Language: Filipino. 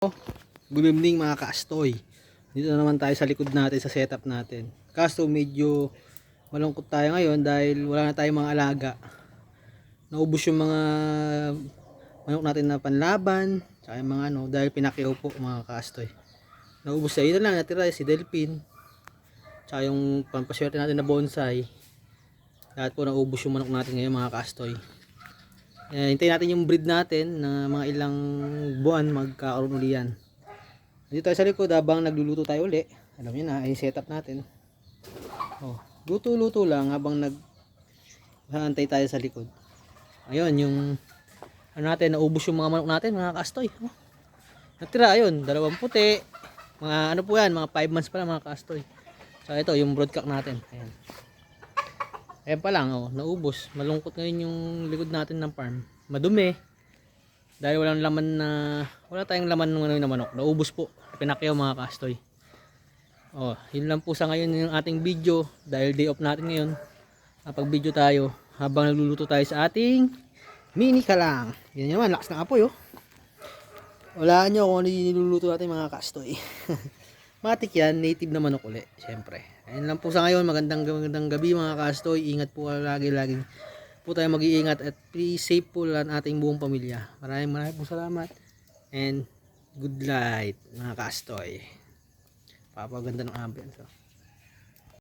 Good evening mga kaastoy. Dito na naman tayo sa likod natin sa setup natin. Kaso medyo malungkot tayo ngayon dahil wala na tayong mga alaga. Naubos yung mga manok natin na panlaban, tsaka yung mga ano, dahil pinakiyaw po mga kaastoy. Naubos sa na lang, natira si Delphin. Tsaka yung pampaswerte natin na bonsai. Lahat po naubos yung manok natin ngayon mga kaastoy. Eh, hintayin natin yung breed natin na mga ilang buwan magkakaroon uli yan. Dito tayo sa likod habang nagluluto tayo uli. Alam niyo na, ay setup natin. Oh, luto-luto lang habang nag hantay tayo sa likod. Ayun, yung ano natin, naubos yung mga manok natin, mga kastoy. Oh. Natira, ayun, dalawang puti. Mga ano po yan, mga 5 months pa lang mga kastoy. So ito, yung broadcock natin. Ayan. Ayan pa lang, oh, naubos. Malungkot ngayon yung likod natin ng farm. Madumi. Dahil walang laman na, wala tayong laman ng ano na manok. Naubos po. Pinakyaw mga kastoy. Oh, yun lang po sa ngayon yung ating video. Dahil day off natin ngayon. Kapag video tayo, habang nagluluto tayo sa ating mini kalang. Yan naman, lakas ng apoy oh. Wala nyo kung ano yung niluluto natin mga kastoy. Matik yan, native na manok uli, syempre. Ayun lang po sa ngayon, magandang magandang gabi mga kastoy. Ingat po lagi laging po tayo mag-iingat at please safe po lang ating buong pamilya. Maraming maraming po salamat and good night mga kastoy. Papaganda ng ambience. Oh.